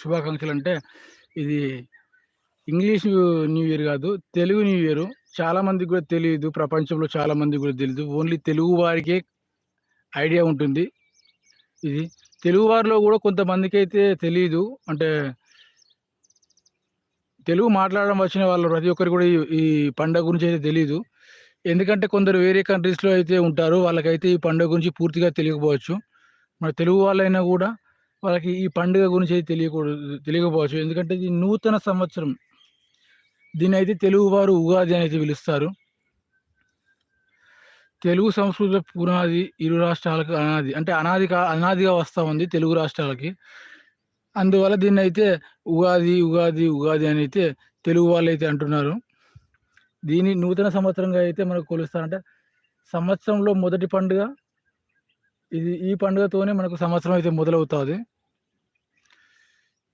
శుభాకాంక్షలు అంటే ఇది ఇంగ్లీష్ న్యూ ఇయర్ కాదు తెలుగు న్యూ ఇయర్. చాలా మందికి కూడా తెలియదు ప్రపంచంలో చాలా మందికి కూడా తెలియదు ఓన్లీ తెలుగు వారికే ఐడియా ఉంటుంది. ఇది తెలుగు వారిలో కూడా కొంతమందికి అయితే తెలియదు అంటే తెలుగు మాట్లాడడం వచ్చిన వాళ్ళు ప్రతి ఒక్కరు కూడా ఈ పండగ పండుగ గురించి అయితే తెలియదు ఎందుకంటే కొందరు వేరే కంట్రీస్లో అయితే ఉంటారు. వాళ్ళకైతే ఈ పండుగ గురించి పూర్తిగా తెలియకపోవచ్చు. మన తెలుగు వాళ్ళైనా కూడా వాళ్ళకి ఈ పండుగ గురించి అయితే తెలియకూడదు తెలియకపోవచ్చు. ఎందుకంటే ఇది నూతన సంవత్సరం. దీన్ని అయితే తెలుగువారు ఉగాది అని అయితే పిలుస్తారు. తెలుగు సంస్కృతి పునాది ఇరు రాష్ట్రాలకు అనాది అంటే అనాది కా అనాదిగా వస్తూ ఉంది తెలుగు రాష్ట్రాలకి. అందువల్ల దీన్ని అయితే ఉగాది ఉగాది ఉగాది అని అయితే తెలుగు వాళ్ళు అయితే అంటున్నారు. దీని నూతన సంవత్సరంగా అయితే మనకు కొలుస్తారంటే సంవత్సరంలో మొదటి పండుగ ఇది ఈ పండుగతోనే మనకు సంవత్సరం అయితే మొదలవుతుంది.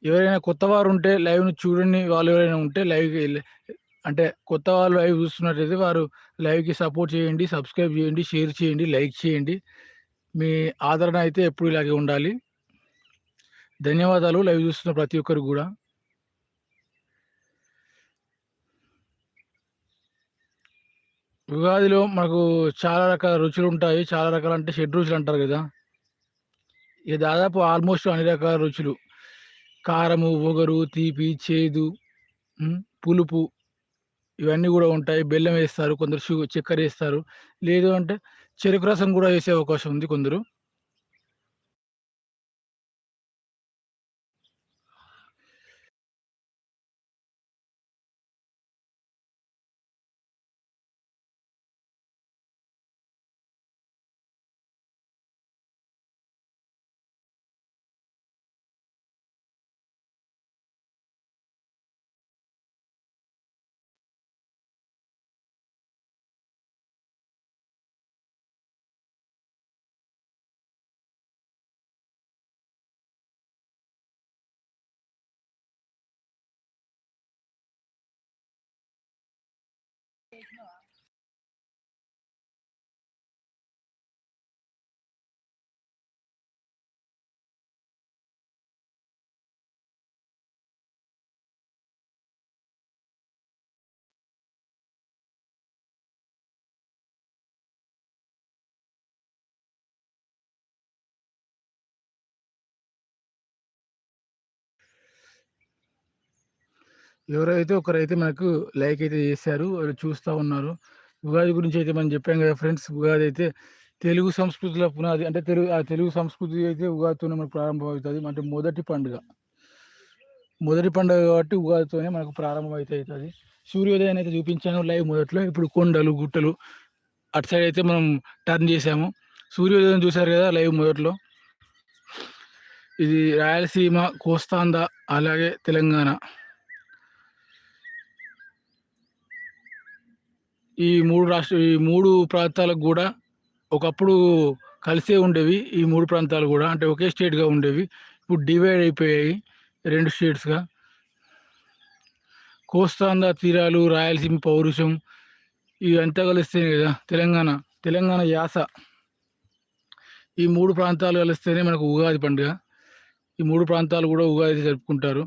ఎవరైనా కొత్త వారు ఉంటే లైవ్‌ని చూడని వాళ్ళు ఎవరైనా ఉంటే లైవ్‌కి అంటే కొత్త వాళ్ళు లైవ్ చూస్తున్నట్టయితే వారు లైవ్‌కి సపోర్ట్ చేయండి, సబ్స్క్రైబ్ చేయండి, షేర్ చేయండి, లైక్ చేయండి. మీ ఆదరణ అయితే ఎప్పుడు ఇలాగే ఉండాలి. ధన్యవాదాలు లైవ్ చూస్తున్న ప్రతి ఒక్కరు కూడా ఉగాదిలో మనకు చాలా రకాల రుచులు ఉంటాయి చాలా రకాల అంటే షెడ్ రుచులు అంటారు కదా ఇక దాదాపు ఆల్మోస్ట్ అన్ని రకాల రుచులు. కారము, ఒగరు తీపి, చేదు, పులుపు ఇవన్నీ కూడా ఉంటాయి. బెల్లం వేస్తారు కొందరు షుగర్ చక్కెర వేస్తారు లేదు అంటే చెరుకు రసం కూడా వేసే అవకాశం ఉంది కొందరు. ఎవరైతే ఒకరైతే మనకు లైక్ అయితే చేశారు. వాళ్ళు చూస్తూ ఉన్నారు. ఉగాది గురించి అయితే మనం చెప్పాం కదా ఫ్రెండ్స్. ఉగాది అయితే తెలుగు సంస్కృతిలో పునాది అంటే తెలుగు ఆ తెలుగు సంస్కృతి అయితే ఉగాదితోనే మనకు ప్రారంభమవుతుంది అంటే మొదటి పండుగ. మొదటి పండుగ కాబట్టి ఉగాదితోనే మనకు ప్రారంభం అయితే అవుతుంది సూర్యోదయం అయితే చూపించాను లైవ్ మొదట్లో. ఇప్పుడు కొండలు, గుట్టలు అటు సైడ్ అయితే మనం టర్న్ చేసాము. సూర్యోదయం చూశారు కదా లైవ్ మొదట్లో. ఇది రాయలసీమ, కోస్తాంద అలాగే తెలంగాణ. ఈ మూడు రాష్ట్ర ఈ మూడు ప్రాంతాలకు కూడా ఒకప్పుడు కలిసే ఉండేవి. ఈ మూడు ప్రాంతాలు కూడా అంటే ఒకే స్టేట్‌గా ఉండేవి. ఇప్పుడు డివైడ్ అయిపోయాయి. రెండు స్టేట్స్‌గా. కోస్తాంధ్ర తీరాలు, రాయలసీమ పౌరుషం ఇవంతా కలిస్తేనే కదా తెలంగాణ. తెలంగాణ యాస. ఈ మూడు ప్రాంతాలు కలిస్తేనే మనకు ఉగాది పండుగ. ఈ మూడు ప్రాంతాలు కూడా ఉగాది జరుపుకుంటారు.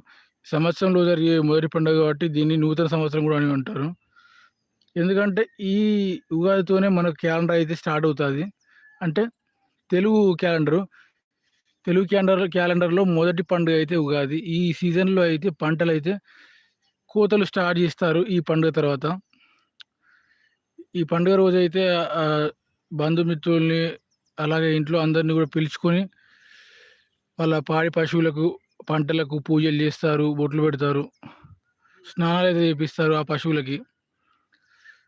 సంవత్సరంలో జరిగే మొదటి పండుగ కాబట్టి దీన్ని నూతన సంవత్సరం కూడా అని అంటారు. ఎందుకంటే ఈ ఉగాదితోనే మనకు క్యాలెండర్ అయితే స్టార్ట్ అవుతుంది అంటే తెలుగు క్యాలెండరు. తెలుగు క్యాలెండర్ క్యాలెండర్‌లో మొదటి పండుగ అయితే ఉగాది. ఈ సీజన్‌లో అయితే పంటలైతే కోతలు స్టార్ట్ చేస్తారు ఈ పండుగ తర్వాత. ఈ పండుగ రోజైతే అయితే బంధుమిత్రుల్ని అలాగే ఇంట్లో అందరిని కూడా పిలుచుకొని వాళ్ళ పాడి పశువులకు, పంటలకు పూజలు చేస్తారు. బొట్లు పెడతారు. స్నానాలు అయితే చేపిస్తారు ఆ పశువులకి.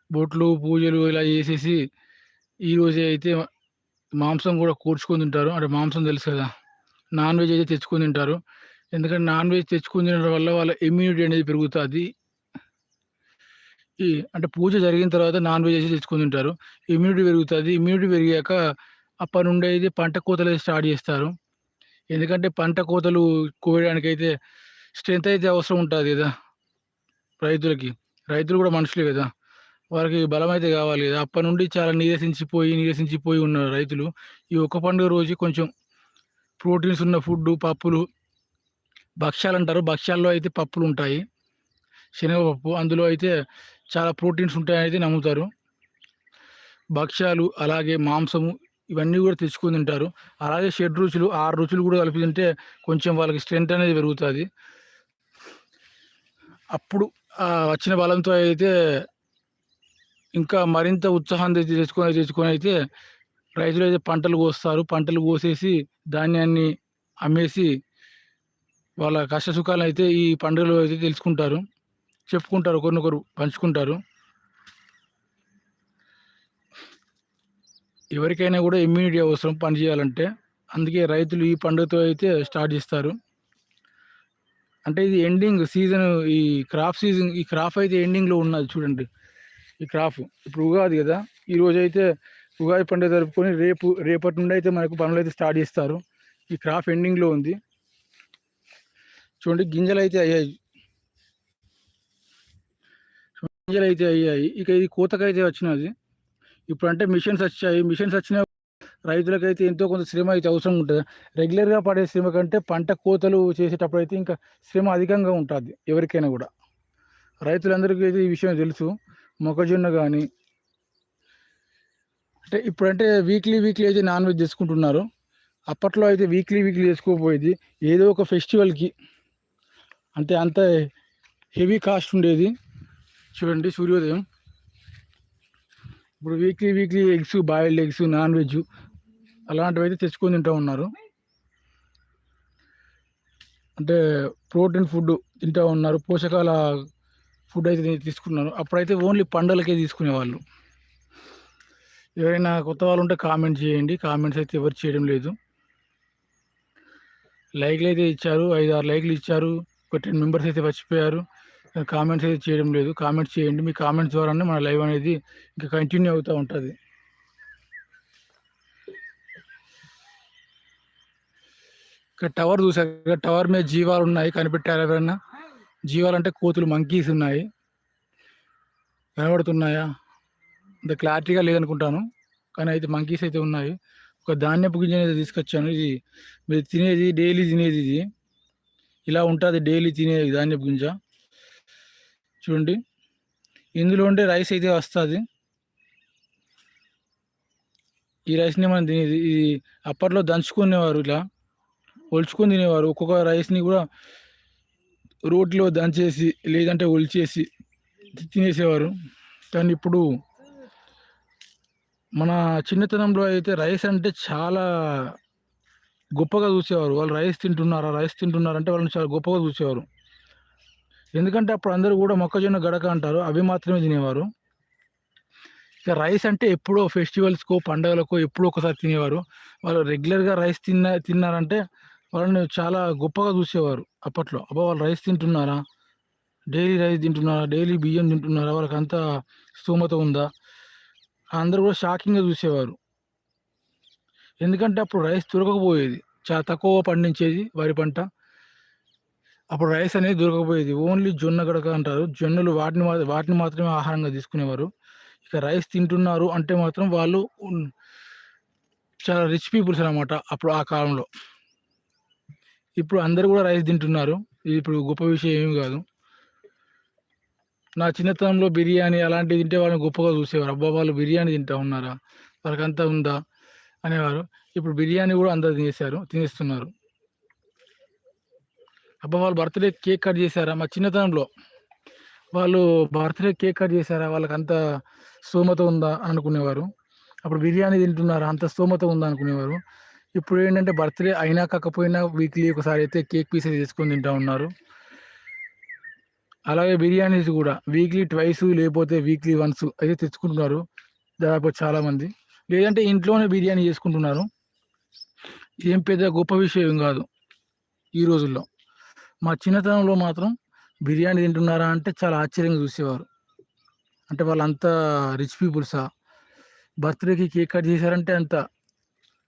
బొట్లు, పూజలు ఇలా చేసేసి ఈరోజే అయితే మాంసం కూడా కూర్చుకొని తింటారు. అంటే మాంసం తెలుసు కదా! నాన్ వెజ్ అయితే తెచ్చుకొని తింటారు. ఎందుకంటే నాన్ వెజ్ తెచ్చుకొని తినడం వల్ల వాళ్ళ ఇమ్యూనిటీ అనేది పెరుగుతుంది ఈ అంటే పూజ జరిగిన తర్వాత నాన్ వెజ్ అయితే తెచ్చుకొని తింటారు. ఇమ్యూనిటీ పెరుగుతుంది ఇమ్యూనిటీ పెరిగాక అప్పటి నుండి అయితే పంట కోతలైతే స్టార్ట్ చేస్తారు. ఎందుకంటే పంట కోతలు కోయడానికి అయితే స్ట్రెంత్ అయితే అవసరం ఉంటుంది కదా రైతులకి. రైతులు కూడా మనుషులే కదా వారికి బలమైతే కావాలి కదా. అప్పటి నుండి చాలా నీరసించిపోయి, నీరసించిపోయి ఉన్న రైతులు. ఈ ఒక్క పండుగ రోజు కొంచెం ప్రోటీన్స్ ఉన్న ఫుడ్డు, పప్పులు భక్ష్యాలు అంటారు. భక్ష్యాల్లో అయితే పప్పులు ఉంటాయి. శనగపప్పు అందులో అయితే చాలా ప్రోటీన్స్ ఉంటాయని అయితే నమ్ముతారు. భక్ష్యాలు అలాగే మాంసము ఇవన్నీ కూడా తెచ్చుకొని తింటారు. అలాగే షెడ్ రుచులు ఆరు రుచులు కూడా కలిపి తింటే కొంచెం వాళ్ళకి స్ట్రెంత్ అనేది పెరుగుతుంది. అప్పుడు వచ్చిన బలంతో అయితే ఇంకా మరింత ఉత్సాహం తెచ్చుకొని తెచ్చుకొని అయితే రైతులు అయితే పంటలు కోస్తారు. పంటలు కోసేసి ధాన్యాన్ని అమ్మేసి వాళ్ళ కష్ట సుఖాలు అయితే ఈ పండుగలో అయితే తెలుసుకుంటారు. చెప్పుకుంటారు ఒకరినొకరు పంచుకుంటారు. ఎవరికైనా కూడా ఇమ్యూనిటీ అవసరం పని చేయాలంటే అందుకే రైతులు ఈ పండుగతో అయితే స్టార్ట్ చేస్తారు. అంటే ఇది ఎండింగ్ సీజన్ ఈ క్రాప్ సీజన్ ఈ క్రాప్ అయితే ఎండింగ్లో ఉన్నది చూడండి. ఈ క్రాప్ ఇప్పుడు ఉగాది కదా ఈ రోజు అయితే ఉగాది పండుగ జరుపుకొని రేపు రేపటి నుండి అయితే మనకు పనులు అయితే స్టార్ట్ చేస్తారు. ఈ క్రాప్ ఎండింగ్లో ఉంది. చూడండి గింజలు అయితే అయ్యాయి. గింజలు అయితే అయ్యాయి. ఇక ఇది కోతకైతే వచ్చినది. ఇప్పుడు అంటే మిషన్స్ వచ్చాయి. మిషన్స్ వచ్చిన రైతులకైతే ఎంతో కొంత శ్రమ అయితే అవసరం ఉంటుంది. రెగ్యులర్గా పడే శ్రమ కంటే పంట కోతలు చేసేటప్పుడు అయితే ఇంకా శ్రమ అధికంగా ఉంటుంది ఎవరికైనా కూడా. రైతులందరికీ అయితే ఈ విషయం తెలుసు. మొక్కజొన్న కానీ అంటే ఇప్పుడంటే వీక్లీ వీక్లీ అయితే నాన్ వెజ్ చేసుకుంటున్నారు. అప్పట్లో అయితే వీక్లీ వీక్లీ చేసుకోపోయేది ఏదో ఒక ఫెస్టివల్కి అంటే అంత హెవీ కాస్ట్ ఉండేది. చూడండి సూర్యోదయం. ఇప్పుడు weekly weekly eggs boiled eggs non veg అలాంటివి అయితే తెచ్చుకొని తింటూ ఉన్నారు. అంటే ప్రోటీన్ ఫుడ్ తింటూ ఉన్నారు. పోషకాల ఫుడ్ అయితే తీసుకున్నారు అప్పుడైతే ఓన్లీ పండలకే తీసుకునేవాళ్ళు. ఎవరైనా కొత్త వాళ్ళు ఉంటే కామెంట్ చేయండి. కామెంట్స్ అయితే ఎవరు చేయడం లేదు. లైక్లు అయితే ఇచ్చారు. ఐదు ఆరు లైక్లు ఇచ్చారు. ఒక టెన్ మెంబర్స్ అయితే వచ్చిపోయారు కామెంట్స్ అయితే చేయడం లేదు. కామెంట్స్ చేయండి. మీ కామెంట్స్ ద్వారానే మన లైవ్ అనేది ఇంకా కంటిన్యూ అవుతూ ఉంటుంది. ఇక్కడ టవర్ చూసారు టవర్ మీద జీవాలు ఉన్నాయి. కనిపెట్టారు ఎవరన్నా? జీవాలంటే కోతులు మంకీస్ ఉన్నాయి. కనబడుతున్నాయా అంత క్లారిటీగా లేదనుకుంటాను. కానీ అయితే మంకీస్ అయితే ఉన్నాయి. ఒక ధాన్యపు గింజ అనేది తీసుకొచ్చాను. ఇది మీరు తినేది డైలీ తినేది ఇది. ఇలా ఉంటుంది డైలీ తినేది ధాన్యపు గింజ. చూడండి. ఇందులో ఉండే రైస్ అయితే వస్తుంది. ఈ రైస్ని మనం తినేది ఇది అప్పట్లో దంచుకునేవారు ఇలా ఒలుచుకొని తినేవారు. ఒక్కొక్క రైస్ని కూడా రోట్లో దంచేసి లేదంటే ఒలిచేసి తినేసేవారు. కానీ ఇప్పుడు మన చిన్నతనంలో అయితే రైస్ అంటే చాలా గొప్పగా చూసేవారు. వాళ్ళు రైస్ తింటున్నారా రైస్ తింటున్నారంటే వాళ్ళని చాలా గొప్పగా చూసేవారు. ఎందుకంటే అప్పుడు అందరూ కూడా మొక్కజొన్న గడక అంటారు అవి మాత్రమే తినేవారు. ఇక రైస్ అంటే ఎప్పుడో ఫెస్టివల్స్కో పండగలకో ఎప్పుడో ఒకసారి తినేవారు. వాళ్ళు రెగ్యులర్గా రైస్ తిన్న తిన్నారంటే వాళ్ళని చాలా గొప్పగా చూసేవారు అప్పట్లో. అబ్బా! వాళ్ళు రైస్ తింటున్నారా? డైలీ రైస్ తింటున్నారా? డైలీ బియ్యం తింటున్నారా? వాళ్ళకి అంత స్థూమత ఉందా? అందరూ కూడా షాకింగ్గా చూసేవారు. ఎందుకంటే అప్పుడు రైస్ దొరకకపోయేది. చాలా తక్కువ పండించేది వరి పంట. అప్పుడు రైస్ అనేది దొరకకపోయేది. ఓన్లీ జొన్న గడక అంటారు. జొన్నలు వాటిని వాటిని మాత్రమే ఆహారంగా తీసుకునేవారు. ఇక రైస్ తింటున్నారు అంటే మాత్రం వాళ్ళు చాలా రిచ్ పీపుల్స్ అనమాట అప్పుడు ఆ కాలంలో. ఇప్పుడు అందరూ కూడా రైస్ తింటున్నారు. ఇది ఇప్పుడు గొప్ప విషయం ఏమి కాదు. నా చిన్నతనంలో బిర్యానీ అలాంటివి తింటే వాళ్ళని గొప్పగా చూసేవారు. అబ్బా వాళ్ళు బిర్యానీ తింటా ఉన్నారా? వాళ్ళకంతా ఉందా? అనేవారు. ఇప్పుడు బిర్యానీ కూడా అందరు తినేశారు తినేస్తున్నారు. అబ్బా వాళ్ళు బర్త్డే కేక్ కట్ చేశారా? మా చిన్నతనంలో వాళ్ళు బర్త్డే కేక్ కట్ చేశారా? వాళ్ళకి అంత స్తోమత ఉందా? అనుకునేవారు. అప్పుడు బిర్యానీ తింటున్నారా? అంత స్తోమత ఉందా? అనుకునేవారు. ఇప్పుడు ఏంటంటే బర్త్డే అయినా కాకపోయినా వీక్లీ ఒకసారి అయితే కేక్ పీసెస్ తీసుకొని తింటా ఉన్నారు. అలాగే బిర్యానీస్ కూడా వీక్లీ ట్వైస్ లేకపోతే వీక్లీ వన్స్ అయితే తెచ్చుకుంటున్నారు దాదాపు చాలామంది. లేదంటే ఇంట్లోనే బిర్యానీ చేసుకుంటున్నారు. ఏం పెద్ద గొప్ప విషయం కాదు ఈ రోజుల్లో. మా చిన్నతనంలో మాత్రం బిర్యానీ తింటున్నారా అంటే చాలా ఆశ్చర్యంగా చూసేవారు. అంటే వాళ్ళంతా రిచ్ పీపుల్సా? బర్త్డేకి కేక్ కట్ చేశారంటే అంత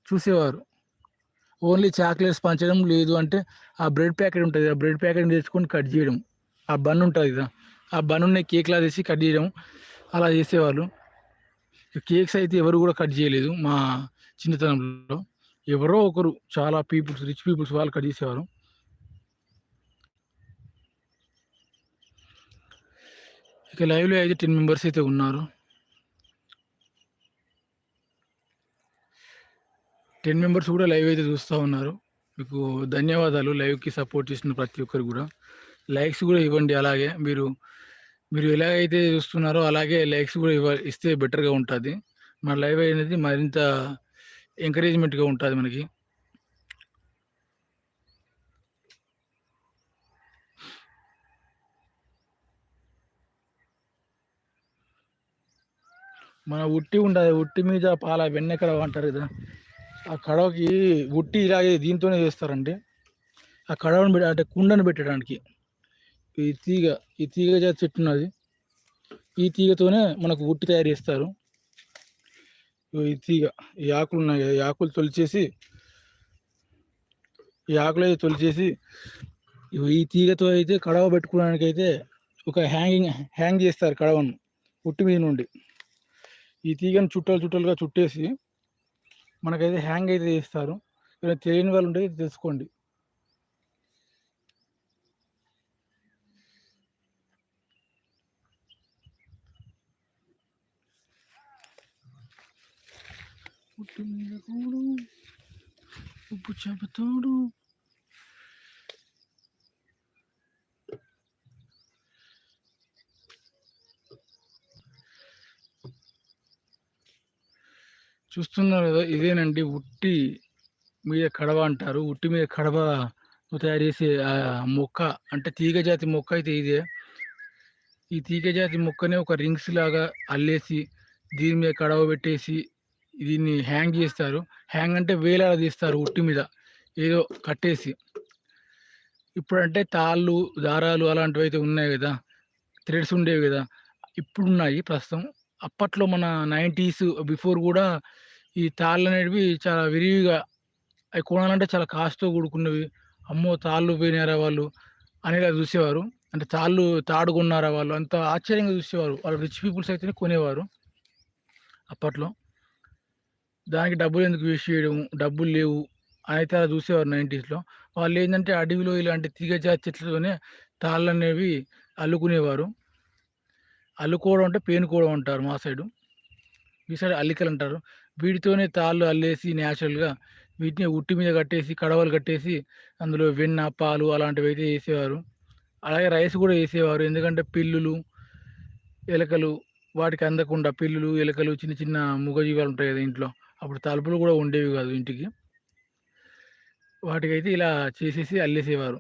చూసేవారు. ఓన్లీ చాక్లెట్స్ పంచడం లేదు అంటే ఆ బ్రెడ్ ప్యాకెట్ ఉంటుంది ఆ బ్రెడ్ ప్యాకెట్ తెచ్చుకొని కట్ చేయడం. ఆ బన్ ఉంటుంది కదా ఆ బన్నున్న కేక్లా తీసి కట్ చేయడం. అలా చేసేవాళ్ళు. కేక్స్ అయితే ఎవరు కూడా కట్ చేయలేదు మా చిన్నతనంలో. ఎవరో ఒకరు చాలా పీపుల్స్ రిచ్ పీపుల్స్ వాళ్ళు కట్ చేసేవారు. ఇక లైవ్లో అయితే టెన్ మెంబర్స్ అయితే ఉన్నారు. టెన్ మెంబర్స్ కూడా లైవ్ అయితే చూస్తూ ఉన్నారు. మీకు ధన్యవాదాలు లైవ్కి సపోర్ట్ చేసిన ప్రతి ఒక్కరు కూడా. లైక్స్ కూడా ఇవ్వండి అలాగే. మీరు మీరు ఎలాగైతే చూస్తున్నారో అలాగే లైక్స్ కూడా ఇవ్వ ఇస్తే బెటర్గా ఉంటుంది. మన లైవ్ అనేది మరింత ఎంకరేజ్మెంట్గా ఉంటుంది మనకి. మన ఉట్టి ఉండదు ఉట్టి మీద పాల వెన్నెక్కడ అంటారు కదా. ఆ కడవకి ఉట్టి ఇలాగే దీంతోనే చేస్తారండి. ఆ కడవను పెట్టి అంటే కుండను పెట్టడానికి. ఈ తీగ ఈ తీగ జాతి చెట్టు ఉన్నది. ఈ తీగతోనే మనకు ఉట్టి తయారు చేస్తారు. ఈ తీగ ఈ ఆకులు ఉన్నాయి కదా ఈ ఆకులు తొలిచేసి ఈ ఆకులు అయితే తొలిచేసి ఈ తీగతో అయితే కడవ పెట్టుకోవడానికి అయితే ఒక హ్యాంగింగ్ హ్యాంగ్ చేస్తారు కడవను ఉట్టి మీద నుండి. ఈ తీగను చుట్టలు చుట్టలుగా చుట్టేసి మనకైతే హ్యాంగ్ అయితే చేస్తారు. తెలియని వాళ్ళు ఉంటే తెలుసుకోండి. ఉప్పు మీద కూడు ఉప్పు చూస్తున్నారు కదా ఇదేనండి ఉట్టి మీద కడవ అంటారు. ఉట్టి మీద కడవ తయారు చేసే మొక్క అంటే తీగజాతి మొక్క అయితే ఇదే. ఈ తీగజాతి మొక్కనే ఒక రింగ్స్ లాగా అల్లేసి దీని మీద కడవ పెట్టేసి దీన్ని హ్యాంగ్ చేస్తారు. హ్యాంగ్ అంటే వేలాడ తీస్తారు ఉట్టి మీద. ఏదో కట్టేసి. ఇప్పుడంటే తాళ్ళు దారాలు అలాంటివి అయితే ఉన్నాయి కదా. థ్రెడ్స్ ఉండేవి కదా. ఇప్పుడున్నాయి ప్రస్తుతం. అప్పట్లో మన నైంటీస్ బిఫోర్ కూడా ఈ తాళ్ళు అనేటివి చాలా విరివిగా అవి కొనాలంటే చాలా కాస్ట్తో కూడుకున్నవి. అమ్మో! తాళ్ళు పోయినారా వాళ్ళు అనేలా చూసేవారు. అంటే తాళ్ళు తాడు కొన్నారా వాళ్ళు అంత ఆశ్చర్యంగా చూసేవారు. వాళ్ళు రిచ్ పీపుల్స్ అయితేనే కొనేవారు అప్పట్లో. దానికి డబ్బులు ఎందుకు వేస్ట్ చేయడం? డబ్బులు లేవు అయితే అలా చూసేవారు నైంటీస్లో. వాళ్ళు ఏంటంటే అడవిలో ఇలాంటి తీగ జాతి చెట్లతోనే తాళ్ళు అనేవి అల్లుకునేవారు. అల్లుకోవడం అంటే పేనుకోవడం అంటారు మా సైడు. ఈ సైడ్ అల్లికలు అంటారు. వీటితోనే తాళ్ళు అల్లేసి న్యాచురల్గా వీటిని ఉట్టి మీద కట్టేసి కడవలు కట్టేసి అందులో వెన్న పాలు అలాంటివి అయితే వేసేవారు. అలాగే రైస్ కూడా వేసేవారు. ఎందుకంటే పిల్లులు ఎలకలు వాటికి అందకుండా పిల్లులు ఎలకలు చిన్న చిన్న మూగజీవాలు ఉంటాయి కదా ఇంట్లో. అప్పుడు తలుపులు కూడా ఉండేవి కాదు ఇంటికి. వాటికైతే ఇలా చేసేసి అల్లేసేవారు.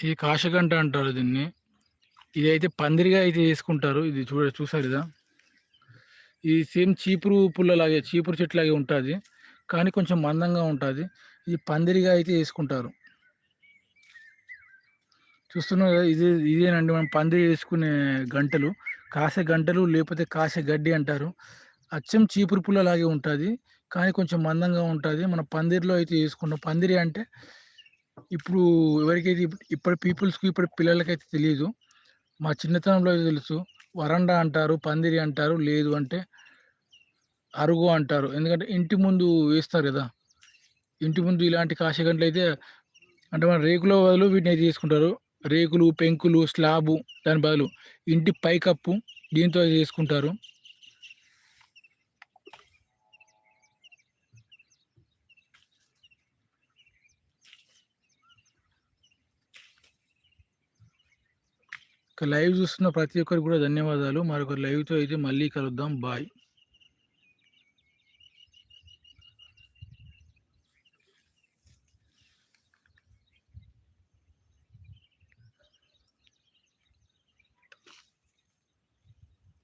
ఇది కాశగంట అంటారు దీన్ని. ఇది అయితే పందిరిగా అయితే వేసుకుంటారు ఇది చూడ చూసారు ఇదా ఇది సేమ్ చీపురు పుల్లలాగే చీపురు చెట్లాగే ఉంటుంది. కానీ కొంచెం మందంగా ఉంటుంది. ఇది పందిరిగా అయితే వేసుకుంటారు చూస్తున్నారు కదా? ఇది ఇదేనండి మనం పందిరి వేసుకునే గంటలు. కాసే గంటలు లేకపోతే కాసే గడ్డి అంటారు. అచ్చం చీపురు పుల్లలాగే ఉంటుంది. కానీ కొంచెం మందంగా ఉంటుంది. మన పందిరిలో అయితే వేసుకుంటాం పందిరి అంటే ఇప్పుడు ఎవరికైతే ఇప్పటి పీపుల్స్కి ఇప్పటి పిల్లలకైతే తెలియదు మా చిన్నతనంలో తెలుసు. వరండా అంటారు పందిరి అంటారు లేదు అంటే అరుగు అంటారు. ఎందుకంటే ఇంటి ముందు వేస్తారు కదా. ఇంటి ముందు ఇలాంటి కాశగంటలు అయితే అంటే మన రేకుల బదులు వీటిని అయితే తీసుకుంటారు. రేకులు పెంకులు స్లాబు దాని బదులు ఇంటి పైకప్పు దీంతో చేసుకుంటారు. లైవ్ చూస్తున్న ప్రతి ఒక్కరికి కూడా ధన్యవాదాలు. మరొక లైవ్తో అయితే మళ్ళీ కలుద్దాం. బాయ్.